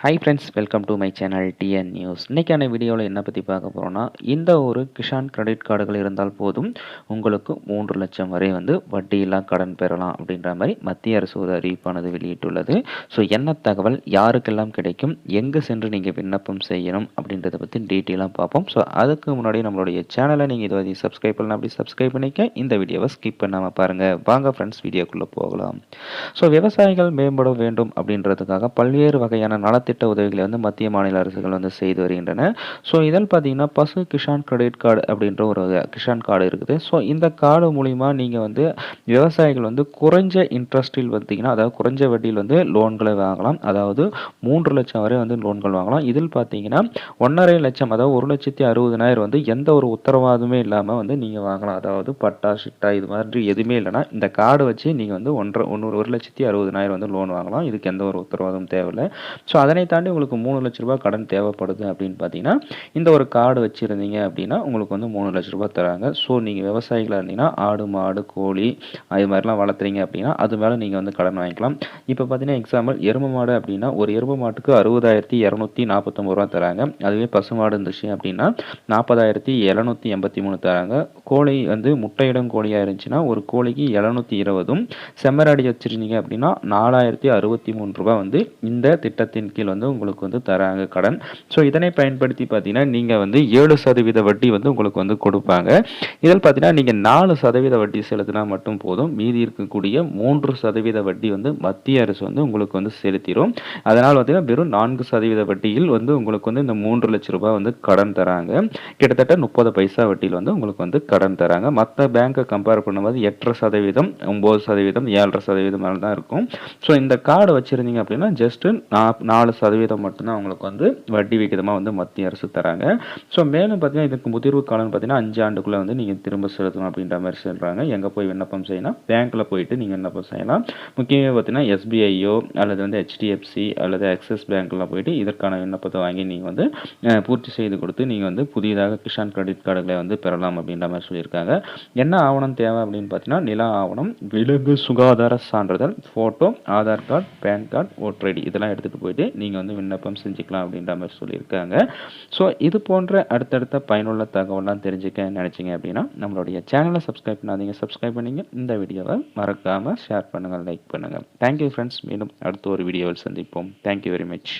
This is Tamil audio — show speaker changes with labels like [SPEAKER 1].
[SPEAKER 1] Hi friends welcome to my channel TN news இன்றைக்கான வீடியோவில் என்ன பற்றி பார்க்க போகிறோன்னா இந்த ஒரு கிஷான் கிரெடிட் கார்டுகள் இருந்தால் போதும் உங்களுக்கு மூன்று லட்சம் வரை வந்து வட்டியில்லா கடன் பெறலாம் அப்படின்ற மாதிரி மத்திய அரசு ஒரு அறிவிப்பானது வெளியிட்டுள்ளது. ஸோ என்ன தகவல் யாருக்கெல்லாம் கிடைக்கும் எங்கே சென்று நீங்கள் விண்ணப்பம் செய்யணும் அப்படின்றத பற்றி டீட்டெயிலாக பார்ப்போம். ஸோ அதுக்கு முன்னாடி நம்மளுடைய சேனலை நீங்கள் இதுவரை சப்ஸ்கிரைப் பண்ணலாம் அப்படி சப்ஸ்கிரைப் பண்ணிக்க. இந்த வீடியோவை ஸ்கிப் பண்ணாமல் பாருங்கள் வாங்க ஃப்ரெண்ட்ஸ் வீடியோக்குள்ளே போகலாம். ஸோ விவசாயிகள் மேம்பட வேண்டும் அப்படின்றதுக்காக பல்வேறு வகையான நலத்திட்ட உதவிகளை வந்து மத்திய மாநில அரசுகள் வந்து செய்து வருகின்றன. ஸோ இதில் பார்த்தீங்கன்னா பசு கிஷான் கிரெடிட் கார்டு அப்படின்ற ஒரு கிஷான் கார்டு இருக்குது. ஸோ இந்த கார்டு மூலிமா நீங்கள் வந்து விவசாயிகள் வந்து குறைஞ்ச இன்ட்ரெஸ்டில் பார்த்தீங்கன்னா அதாவது குறைஞ்ச வட்டியில் வந்து லோன்களை வாங்கலாம். அதாவது மூன்று லட்சம் வரை வந்து லோன்கள் வாங்கலாம். இதில் பார்த்தீங்கன்னா ஒன்றரை லட்சம் அதாவது ஒரு லட்சத்தி அறுபதனாயிரம் வந்து எந்த ஒரு உத்தரவாதமே இல்லாமல் வந்து நீங்கள் வாங்கலாம். அதாவது பட்டா ஷிட்டா இது மாதிரி எதுவுமே இல்லைன்னா இந்த கார்டு வச்சு நீங்கள் வந்து ஒன்றரை ஒன்று ஒரு லட்சத்தி அறுபதனாயிரம் வந்து லோன் வாங்கலாம். இதுக்கு எந்த ஒரு உத்தரவாதமும் தேவையில்லை. ஸோ அதனை தாண்டி உங்களுக்கு மூணு லட்ச ரூபாய் கடன் தேவைப்படுது அப்படின்னு பார்த்தீங்கன்னா இந்த ஒரு கார்டு வச்சுருந்தீங்க அப்படின்னா உங்களுக்கு வந்து மூணு லட்ச ரூபாய் தராங்க. ஸோ நீங்கள் விவசாயிகளாக இருந்தீங்கன்னா ஆடு மாடு கோழி அது மாதிரிலாம் வளர்த்துறீங்க அப்படின்னா அது மேலே நீங்கள் வந்து கடன் வாங்கிக்கலாம். இப்போ பார்த்தீங்கன்னா எக்ஸாம்பிள் எருமை மாடு அப்படின்னா ஒரு எருமை மாட்டுக்கு அறுபதாயிரத்தி இரநூத்தி நாற்பத்தொம்பது ரூபா தராங்க. அதுவே பசு மாடு இருந்துச்சு அப்படின்னா நாற்பதாயிரத்தி எழுநூற்றி எண்பத்தி மூணு தராங்க. கோழி வந்து முட்டையிடம் கோழியாக இருந்துச்சுன்னா ஒரு கோழிக்கு எழுநூற்றி இருபதும் செம்மராடி வச்சுருந்தீங்க அப்படின்னா நாலாயிரத்தி அறுபத்தி மூணு ரூபாய் வந்து இந்த திட்டத்தின் கீழ் வந்து உங்களுக்கு வந்து தராங்க கடன். ஸோ இதனை பயன்படுத்தி பார்த்தீங்கன்னா நீங்கள் வந்து ஏழு சதவீத வட்டி வந்து உங்களுக்கு வந்து கொடுப்பாங்க. இதில் பார்த்தீங்கன்னா நீங்கள் நாலு சதவீத வட்டி செலுத்தினா மட்டும் போதும். மீதி இருக்கக்கூடிய மூன்று சதவீத வட்டி வந்து மத்திய அரசு வந்து உங்களுக்கு வந்து செலுத்திடும் அதனால் பார்த்தீங்கன்னா வெறும் நான்கு சதவீத வட்டியில் வந்து உங்களுக்கு வந்து இந்த மூன்று லட்சம் ரூபாய் வந்து கடன் தராங்க. கிட்டத்தட்ட முப்பது பைசா வட்டியில் வந்து உங்களுக்கு வந்து கடன் தராங்க. மற்ற பேங்க்கை கம்பேர் பண்ணும்போது எட்டரை சதவீதம் ஒம்பது சதவீதம் ஏழரை சதவீதம் மேலே தான் இருக்கும். ஸோ இந்த கார்டு வச்சுருந்தீங்க அப்படின்னா ஜஸ்ட்டு நா நாலு சதவீதம் மட்டும்தான் அவங்களுக்கு வந்து வட்டி விகிதமாக வந்து மத்திய அரசு தராங்க. ஸோ மேலும் பார்த்தீங்கன்னா இதுக்கு முதிர்வு காலம்னு பார்த்தீங்கன்னா அஞ்சு ஆண்டுக்குள்ளே வந்து நீங்கள் திரும்ப செலுத்தணும் அப்படின்ற மாதிரி சொல்கிறாங்க எங்கே போய் விண்ணப்பம் செய்யணும் பேங்க்கில் போயிட்டு நீங்கள் விண்ணப்பம் செய்யலாம். முக்கியமாக பார்த்தீங்கன்னா எஸ்பிஐயோ அல்லது வந்து ஹெச்டிஎஃப்சி அல்லது ஆக்சிஸ் பேங்க்கில் போயிட்டு இதற்கான விண்ணப்பத்தை வாங்கி நீங்கள் வந்து பூர்த்தி செய்து கொடுத்து நீங்கள் வந்து புதிதாக கிஷான் கிரெடிட் கார்டுகளை வந்து பெறலாம் அப்படின்ற மாதிரி சொல்லியிருக்காங்க. என்ன ஆவணம் தேவை அப்படின்னு பார்த்தீங்கன்னா நில ஆவணம் விலங்கு சுகாதார சான்றிதழ் photo Aadhaar card PAN card voter ID இதெல்லாம் எடுத்துகிட்டு போயிட்டு நீங்கள் வந்து விண்ணப்பம் செஞ்சுக்கலாம் அப்படின்ற மாதிரி சொல்லியிருக்காங்க. ஸோ இது போன்ற அடுத்தடுத்த பயனுள்ள தகவலாம் தெரிஞ்சுக்க நினச்சிங்க அப்படின்னா நம்மளுடைய சேனலை சப்ஸ்கிரைப் பண்ணாதீங்க. சப்ஸ்கிரைப் பண்ணிங்க. இந்த வீடியோவை மறக்காமல் ஷேர் பண்ணுங்கள் லைக் பண்ணுங்கள் தேங்க்யூ ஃப்ரெண்ட்ஸ் மீண்டும் அடுத்த ஒரு வீடியோவில் சந்திப்போம். Thank you very much